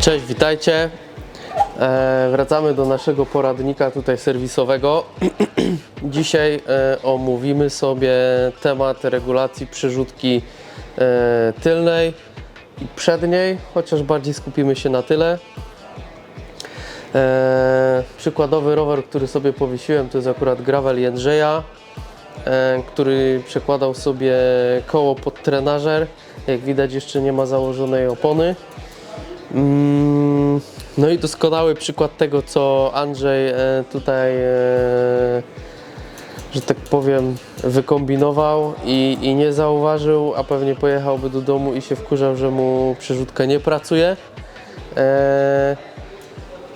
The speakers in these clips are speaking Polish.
Cześć, witajcie. E, wracamy do naszego poradnika tutaj serwisowego. Dzisiaj e, omówimy sobie temat regulacji przerzutki e, tylnej i przedniej, chociaż bardziej skupimy się na tyle. E, przykładowy rower, który sobie powiesiłem, to jest akurat Gravel Jędrzeja, e, który przekładał sobie koło pod trenażer. Jak widać jeszcze nie ma założonej opony. Mm, No i doskonały przykład tego, co Andrzej e, tutaj, e, że tak powiem, wykombinował i, i nie zauważył, a pewnie pojechałby do domu i się wkurzał, że mu przerzutka nie pracuje. E,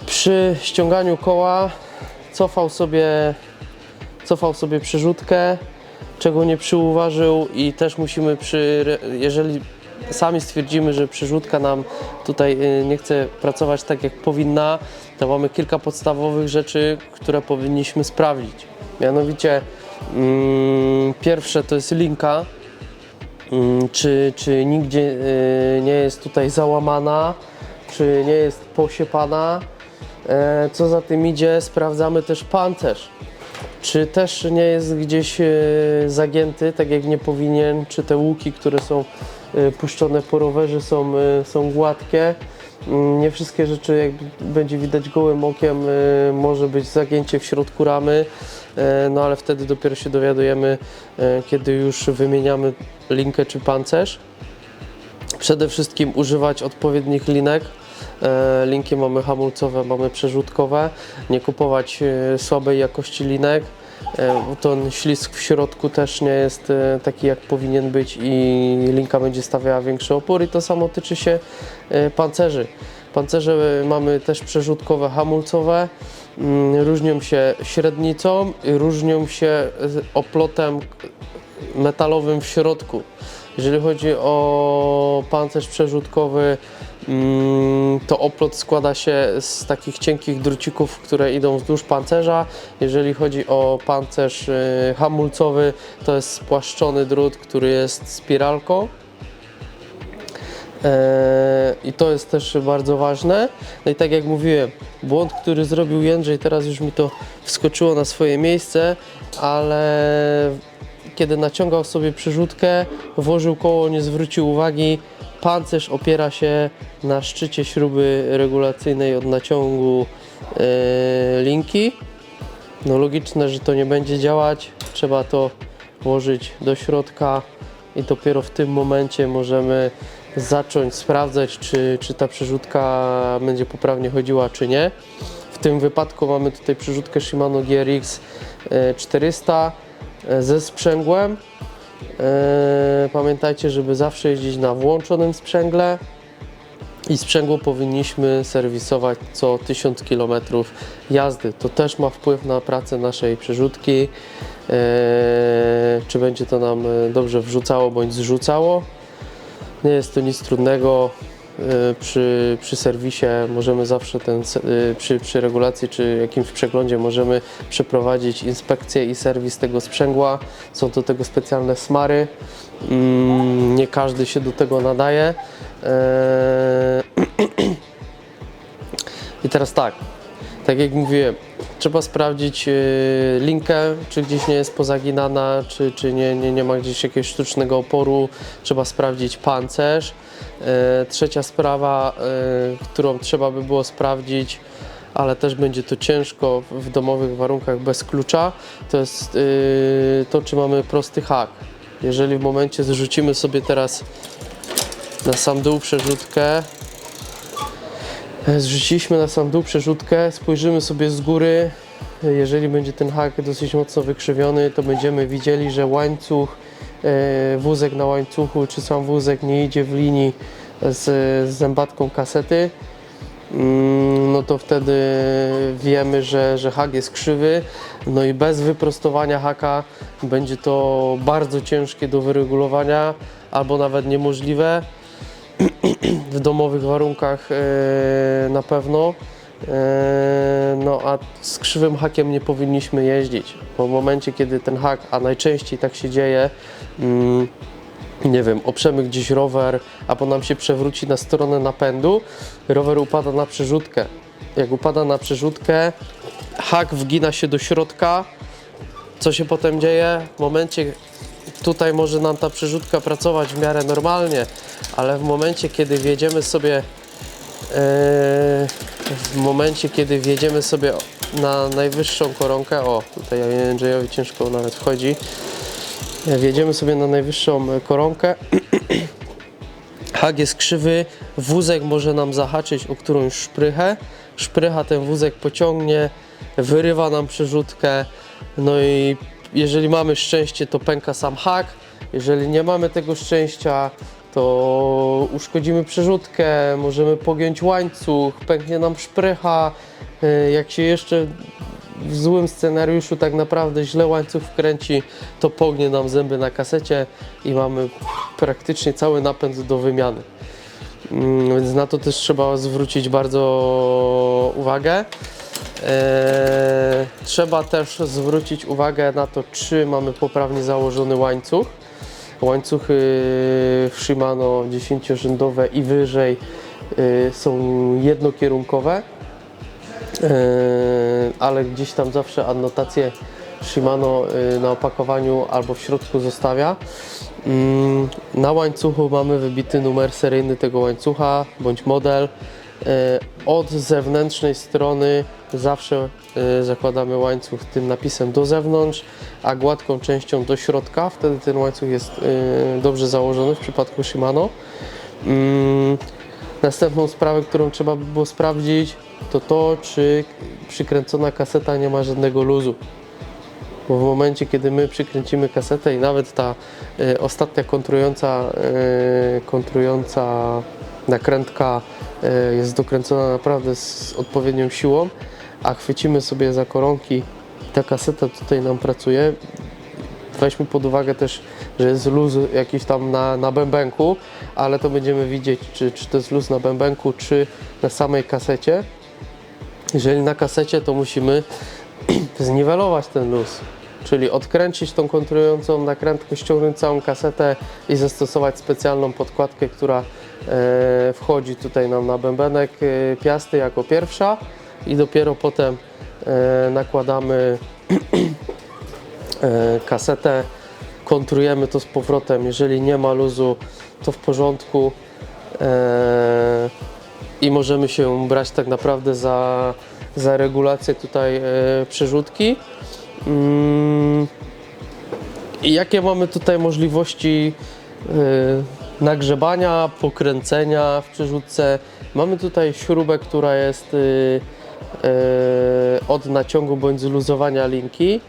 Przy ściąganiu koła cofał sobie, cofał sobie przerzutkę, czego nie przyuważył i też musimy przy, jeżeli sami stwierdzimy, że przerzutka nam tutaj y, nie chce pracować tak jak powinna, to mamy kilka podstawowych rzeczy, które powinniśmy sprawdzić. Mianowicie mm, pierwsze to jest linka, Mm, czy, czy nigdzie y, nie jest tutaj załamana, czy nie jest posiepana. E, Co za tym idzie, sprawdzamy też pancerz. Czy też nie jest gdzieś e, zagięty, tak jak nie powinien, czy te łuki, które są puszczone po rowerze są, e, są gładkie. Mm, Nie wszystkie rzeczy, jak będzie widać gołym okiem, e, może być zagięcie w środku ramy, no ale wtedy dopiero się dowiadujemy, kiedy już wymieniamy linkę czy pancerz. Przede wszystkim używać odpowiednich linek. E, Linki mamy hamulcowe, mamy przerzutkowe. Nie kupować e, słabej jakości linek. E, bo Ten ślizg w środku też nie jest e, taki jak powinien być i linka będzie stawiała większy opór i to samo tyczy się e, pancerzy. Pancerze e, mamy też przerzutkowe, hamulcowe. Mm, Różnią się średnicą i różnią się e, oplotem metalowym w środku. Jeżeli chodzi o pancerz przerzutkowy, to oplot składa się z takich cienkich drucików, które idą wzdłuż pancerza. Jeżeli chodzi o pancerz y, hamulcowy, to jest spłaszczony drut, który jest spiralką. E, I to jest też bardzo ważne. No i tak jak mówiłem, błąd, który zrobił Jędrzej, teraz już mi to wskoczyło na swoje miejsce, ale kiedy naciągał sobie przerzutkę, włożył koło, nie zwrócił uwagi. Pancerz opiera się na szczycie śruby regulacyjnej od naciągu e, linki. No logiczne, że to nie będzie działać. Trzeba to włożyć do środka i dopiero w tym momencie możemy zacząć sprawdzać, czy, czy ta przerzutka będzie poprawnie chodziła, czy nie. W tym wypadku mamy tutaj przerzutkę Shimano GRX e, 400 e, ze sprzęgłem. E, Pamiętajcie, żeby zawsze jeździć na włączonym sprzęgle i sprzęgło powinniśmy serwisować co 1000 km jazdy. To też ma wpływ na pracę naszej przerzutki, e, czy będzie to nam dobrze wrzucało bądź zrzucało. Nie jest to nic trudnego. E, Przy, przy serwisie możemy zawsze ten, e, przy, przy regulacji czy jakimś przeglądzie możemy przeprowadzić inspekcję i serwis tego sprzęgła. Są do tego specjalne smary. Mm, Nie każdy się do tego nadaje. E, I teraz tak, tak jak mówiłem, trzeba sprawdzić linkę, czy gdzieś nie jest pozaginana, czy, czy nie, nie, nie ma gdzieś jakiegoś sztucznego oporu. Trzeba sprawdzić pancerz. E, Trzecia sprawa, e, którą trzeba by było sprawdzić, ale też będzie to ciężko w domowych warunkach bez klucza, to jest e, to, czy mamy prosty hak. Jeżeli w momencie zrzucimy sobie teraz na sam dół przerzutkę, Zrzuciliśmy na sam dół przerzutkę, spojrzymy sobie z góry. Jeżeli będzie ten hak dosyć mocno wykrzywiony, to będziemy widzieli, że łańcuch, wózek na łańcuchu, czy sam wózek nie idzie w linii z, z zębatką kasety. Mm, No to wtedy wiemy, że, że hak jest krzywy. No i bez wyprostowania haka będzie to bardzo ciężkie do wyregulowania albo nawet niemożliwe w domowych warunkach e, na pewno. E, No a z krzywym hakiem nie powinniśmy jeździć, bo w momencie kiedy ten hak, a najczęściej tak się dzieje, mm, nie wiem, oprzemy gdzieś rower, albo nam się przewróci na stronę napędu, rower upada na przerzutkę. Jak upada na przerzutkę, hak wgina się do środka. Co się potem dzieje? W momencie, tutaj może nam ta przerzutka pracować w miarę normalnie, ale w momencie, kiedy wjedziemy sobie Eee, w momencie, kiedy wjedziemy sobie na najwyższą koronkę, o, tutaj Jędrzejowi ciężko nawet wchodzi, wjedziemy sobie na najwyższą koronkę, hak jest krzywy, wózek może nam zahaczyć o którąś szprychę, szprycha ten wózek pociągnie, wyrywa nam przerzutkę, no i jeżeli mamy szczęście, to pęka sam hak, jeżeli nie mamy tego szczęścia, to uszkodzimy przerzutkę, możemy pogiąć łańcuch, pęknie nam szprycha, y, jak się jeszcze w złym scenariuszu tak naprawdę źle łańcuch wkręci, to pognie nam zęby na kasecie i mamy praktycznie cały napęd do wymiany. Mm, Więc na to też trzeba zwrócić bardzo uwagę. Eee, trzeba też zwrócić uwagę na to, czy mamy poprawnie założony łańcuch. Łańcuchy w Shimano 10-rzędowe i wyżej y, są jednokierunkowe, Eee, ale gdzieś tam zawsze anotację Shimano y, na opakowaniu albo w środku zostawia. Mm, Na łańcuchu mamy wybity numer seryjny tego łańcucha bądź model. E, Od zewnętrznej strony zawsze e, zakładamy łańcuch tym napisem do zewnątrz, a gładką częścią do środka. Wtedy ten łańcuch jest e, dobrze założony w przypadku Shimano. Mm, Następną sprawę, którą trzeba by było sprawdzić, to to, czy przykręcona kaseta nie ma żadnego luzu. Bo w momencie, kiedy my przykręcimy kasetę i nawet ta ostatnia kontrująca, kontrująca nakrętka jest dokręcona naprawdę z odpowiednią siłą, a chwycimy sobie za koronki, ta kaseta tutaj nam pracuje. Weźmy pod uwagę też, że jest luz jakiś tam na, na bębenku, ale to będziemy widzieć, czy, czy to jest luz na bębenku, czy na samej kasecie. Jeżeli na kasecie, to musimy zniwelować ten luz, czyli odkręcić tą kontrującą nakrętkę, ściągnąć całą kasetę i zastosować specjalną podkładkę, która e, wchodzi tutaj nam na bębenek e, piasty jako pierwsza i dopiero potem e, nakładamy kasetę, kontrujemy to z powrotem. Jeżeli nie ma luzu, to w porządku i możemy się brać tak naprawdę za, za regulację tutaj przerzutki. Mm, jakie mamy tutaj możliwości e, nagrzebania, pokręcenia w przerzutce? Mamy tutaj śrubę, która jest e, e, od naciągu bądź zluzowania linki.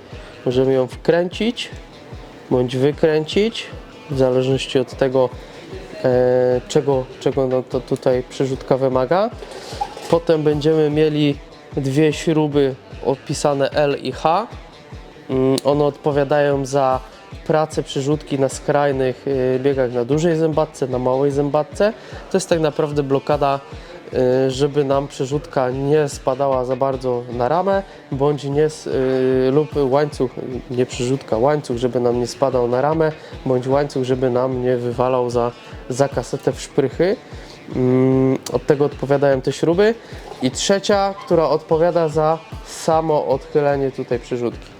Możemy ją wkręcić bądź wykręcić, w zależności od tego, e, czego, czego to tutaj przerzutka wymaga. Potem będziemy mieli dwie śruby opisane L i H. Mm, One odpowiadają za pracę przerzutki na skrajnych y, biegach na dużej zębatce, na małej zębatce. To jest tak naprawdę blokada, y, żeby nam przerzutka nie spadała za bardzo na ramę, bądź nie, y, lub łańcuch, nie przerzutka, łańcuch, żeby nam nie spadał na ramę, bądź łańcuch, żeby nam nie wywalał za, za kasetę w szprychy. Mm, Od tego odpowiadają te śruby. I trzecia, która odpowiada za samo odchylenie tutaj przerzutki.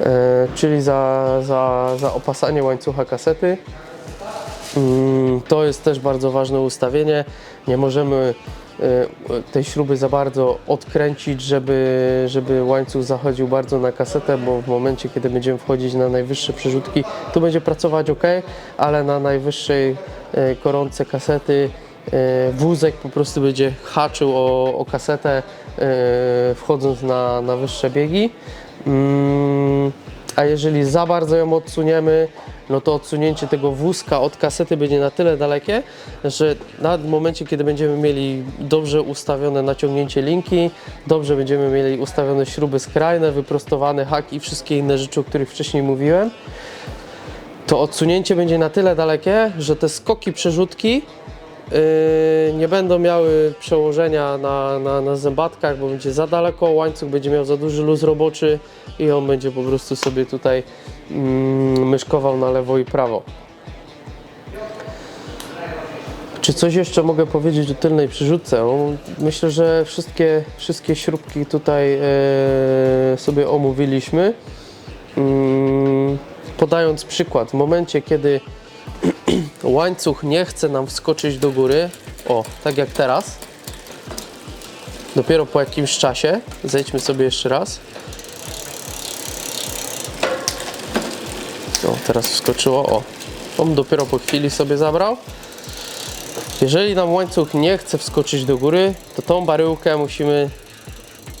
E, czyli za, za, za opasanie łańcucha kasety. Mm, To jest też bardzo ważne ustawienie. Nie możemy e, tej śruby za bardzo odkręcić, żeby, żeby łańcuch zachodził bardzo na kasetę, bo w momencie, kiedy będziemy wchodzić na najwyższe przerzutki, to będzie pracować ok, ale na najwyższej e, koronce kasety wózek po prostu będzie haczył o, o kasetę, wchodząc na, na wyższe biegi. A jeżeli za bardzo ją odsuniemy, no to odsunięcie tego wózka od kasety będzie na tyle dalekie, że na momencie, kiedy będziemy mieli dobrze ustawione naciągnięcie linki, dobrze będziemy mieli ustawione śruby skrajne, wyprostowany hak i wszystkie inne rzeczy, o których wcześniej mówiłem, to odsunięcie będzie na tyle dalekie, że te skoki przerzutki yy, nie będą miały przełożenia na, na, na zębatkach, bo będzie za daleko, łańcuch będzie miał za duży luz roboczy i on będzie po prostu sobie tutaj mm, myszkował na lewo i prawo. Czy coś jeszcze mogę powiedzieć o tylnej przyrzutce? Myślę, że wszystkie, wszystkie śrubki tutaj e, sobie omówiliśmy. Mm, podając przykład, w momencie kiedy łańcuch nie chce nam wskoczyć do góry, o, tak jak teraz, dopiero po jakimś czasie, zejdźmy sobie jeszcze raz. O, teraz wskoczyło, o, on dopiero po chwili sobie zabrał. Jeżeli nam łańcuch nie chce wskoczyć do góry, to tą baryłkę musimy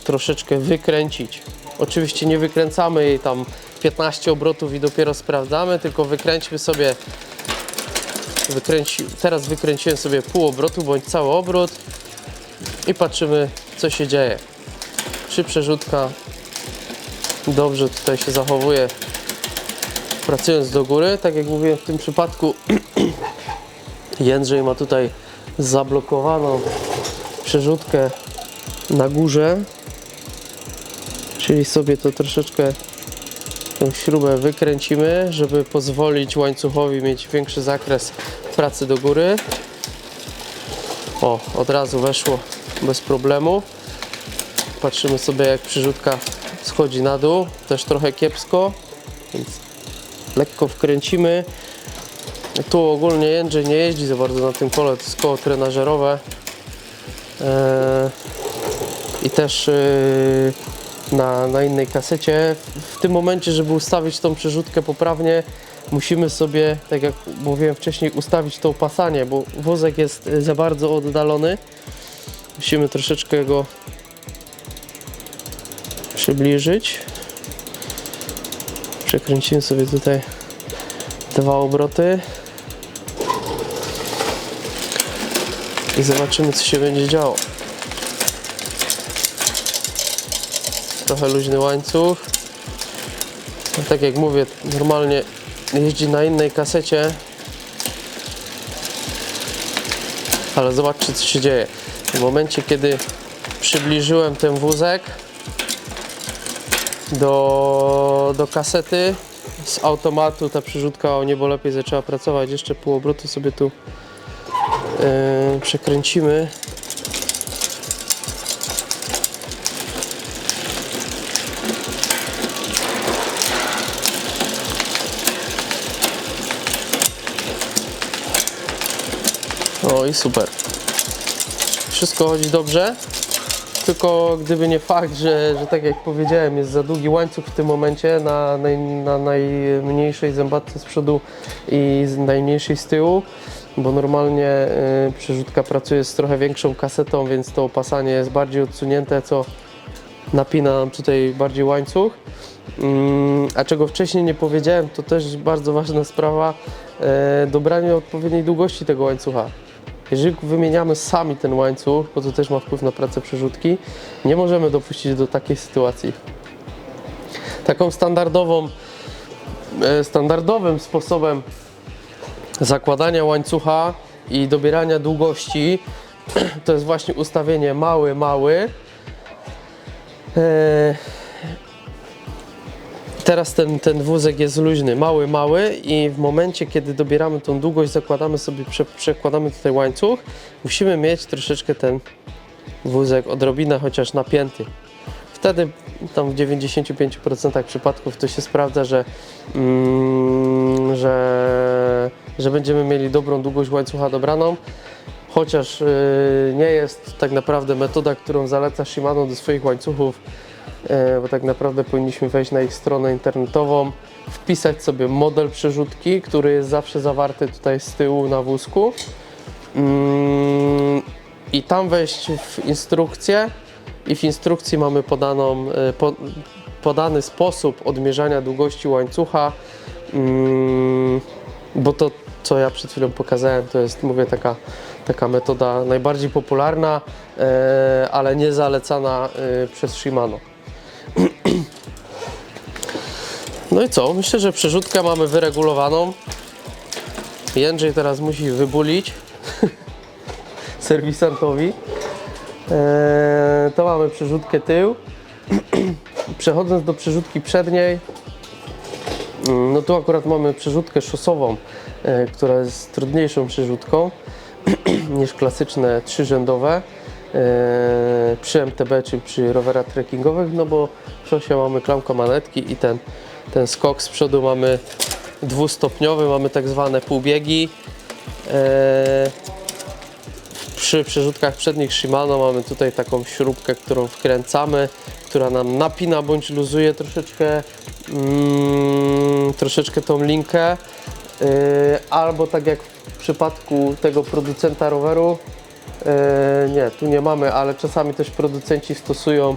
troszeczkę wykręcić. Oczywiście nie wykręcamy jej tam 15 obrotów i dopiero sprawdzamy, tylko wykręćmy sobie wykręci, teraz wykręciłem sobie pół obrotu bądź cały obrót i patrzymy co się dzieje. Czy przerzutka dobrze tutaj się zachowuje pracując do góry. Tak jak mówiłem w tym przypadku Jędrzej ma tutaj zablokowaną przerzutkę na górze, czyli sobie to troszeczkę tą śrubę wykręcimy, żeby pozwolić łańcuchowi mieć większy zakres pracy do góry. O, od razu weszło bez problemu. Patrzymy sobie jak przyrzutka schodzi na dół, też trochę kiepsko, więc lekko wkręcimy. Tu ogólnie Jędrzej nie jeździ za bardzo na tym kole, to jest koło trenażerowe. Eee, I też yy, na, na innej kasecie. W tym momencie, żeby ustawić tą przerzutkę poprawnie, musimy sobie, tak jak mówiłem wcześniej, ustawić to opasanie, bo wózek jest y, za bardzo oddalony. Musimy troszeczkę go przybliżyć. Przekręcimy sobie tutaj dwa obroty i zobaczymy co się będzie działo. Trochę luźny łańcuch. No, tak jak mówię, normalnie jeździ na innej kasecie. Ale zobaczcie co się dzieje. W momencie kiedy przybliżyłem ten wózek do, do kasety z automatu ta przerzutka o niebo lepiej zaczęła pracować. Jeszcze pół obrotu sobie tu yy, przekręcimy. I super. Wszystko chodzi dobrze. Tylko gdyby nie fakt, że, że tak jak powiedziałem, jest za długi łańcuch w tym momencie na, naj, na najmniejszej zębatce z przodu i z najmniejszej z tyłu, bo normalnie y, przerzutka pracuje z trochę większą kasetą, więc to opasanie jest bardziej odsunięte, co napina nam tutaj bardziej łańcuch. Mm, a czego wcześniej nie powiedziałem, to też bardzo ważna sprawa, e, dobranie odpowiedniej długości tego łańcucha. Jeżeli wymieniamy sami ten łańcuch, bo to też ma wpływ na pracę przerzutki, nie możemy dopuścić do takiej sytuacji. Taką standardową, e, standardowym sposobem zakładania łańcucha i dobierania długości to jest właśnie ustawienie mały, mały. E, Teraz ten, ten wózek jest luźny, mały, mały i w momencie, kiedy dobieramy tą długość, zakładamy sobie, prze, przekładamy tutaj łańcuch, musimy mieć troszeczkę ten wózek odrobinę chociaż napięty. Wtedy tam w 95% przypadków to się sprawdza, że, mm, że, że będziemy mieli dobrą długość łańcucha dobraną. Chociaż yy, nie jest tak naprawdę metoda, którą zaleca Shimano do swoich łańcuchów, bo tak naprawdę powinniśmy wejść na ich stronę internetową, wpisać sobie model przerzutki, który jest zawsze zawarty tutaj z tyłu na wózku. Mm, i tam wejść w instrukcję. I w instrukcji mamy podaną, e, po, podany sposób odmierzania długości łańcucha, mm, bo to co ja przed chwilą pokazałem to jest mówię taka, taka metoda najbardziej popularna, e, ale nie zalecana e, przez Shimano. No i co? Myślę, że przerzutkę mamy wyregulowaną. Jędrzej teraz musi wybulić serwisantowi. Eee, to mamy przerzutkę tył. Przechodząc do przerzutki przedniej, Mm, No tu akurat mamy przerzutkę szosową, e, która jest trudniejszą przerzutką niż klasyczne trzyrzędowe przy MTB czy przy rowerach trekkingowych, no bo w szosie mamy klamkę manetki i ten, ten skok z przodu mamy dwustopniowy, mamy tak zwane półbiegi. E, przy przerzutkach przednich Shimano mamy tutaj taką śrubkę, którą wkręcamy, która nam napina bądź luzuje troszeczkę, mm, troszeczkę tą linkę. Yy, albo tak jak w przypadku tego producenta roweru, nie, tu nie mamy, ale czasami też producenci stosują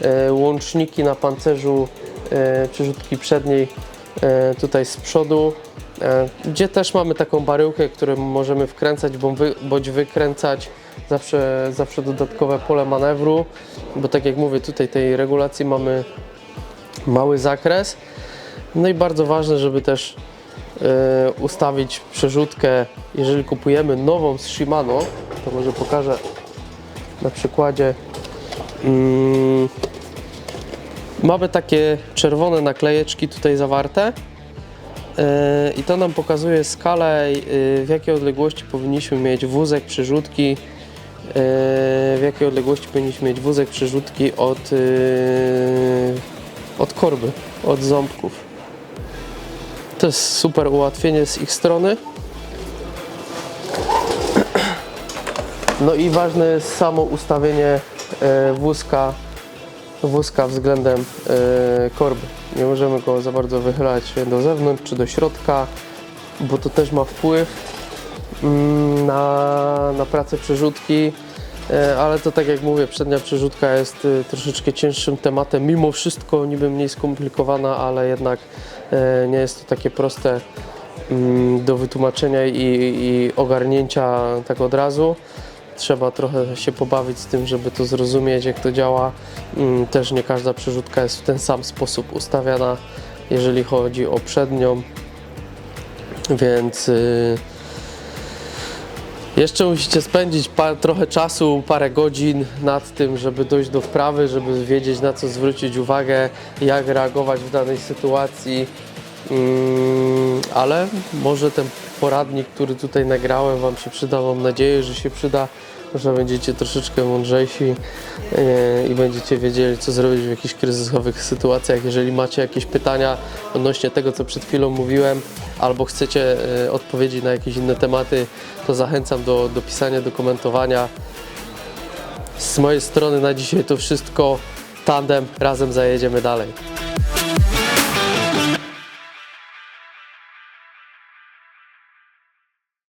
yy, łączniki na pancerzu przerzutki przedniej yy, tutaj z przodu, e, gdzie też mamy taką baryłkę, którą możemy wkręcać bądź, wy, bądź wykręcać zawsze, zawsze dodatkowe pole manewru, bo tak jak mówię, tutaj tej regulacji mamy mały zakres. No i bardzo ważne, żeby też e, ustawić przerzutkę, jeżeli kupujemy nową z Shimano, to może pokażę na przykładzie. Mm, mamy takie czerwone naklejeczki tutaj zawarte. E, I to nam pokazuje skalę, e, w jakiej odległości powinniśmy mieć wózek przerzutki, e, w jakiej odległości powinniśmy mieć wózek przerzutki od, e, od korby, od ząbków. To jest super ułatwienie z ich strony. No i ważne jest samo ustawienie e, wózka, wózka względem e, korby. Nie możemy go za bardzo wychylać do zewnątrz czy do środka, bo to też ma wpływ mm, na, na pracę przerzutki. E, Ale to tak jak mówię, przednia przerzutka jest troszeczkę cięższym tematem. Mimo wszystko niby mniej skomplikowana, ale jednak nie jest to takie proste mm, do wytłumaczenia i, i ogarnięcia tak od razu. Trzeba trochę się pobawić z tym, żeby to zrozumieć, jak to działa. Mm, Też nie każda przerzutka jest w ten sam sposób ustawiana, jeżeli chodzi o przednią. Więc y, jeszcze musicie spędzić pa, trochę czasu, parę godzin nad tym, żeby dojść do wprawy, żeby wiedzieć na co zwrócić uwagę, jak reagować w danej sytuacji. Mm, ale może ten poradnik, który tutaj nagrałem, Wam się przyda. Mam nadzieję, że się przyda, że będziecie troszeczkę mądrzejsi e, i będziecie wiedzieli, co zrobić w jakichś kryzysowych sytuacjach. Jeżeli macie jakieś pytania odnośnie tego, co przed chwilą mówiłem, albo chcecie e, odpowiedzi na jakieś inne tematy, to zachęcam do, do pisania, do komentowania. Z mojej strony na dzisiaj to wszystko. Tandem, razem zajedziemy dalej.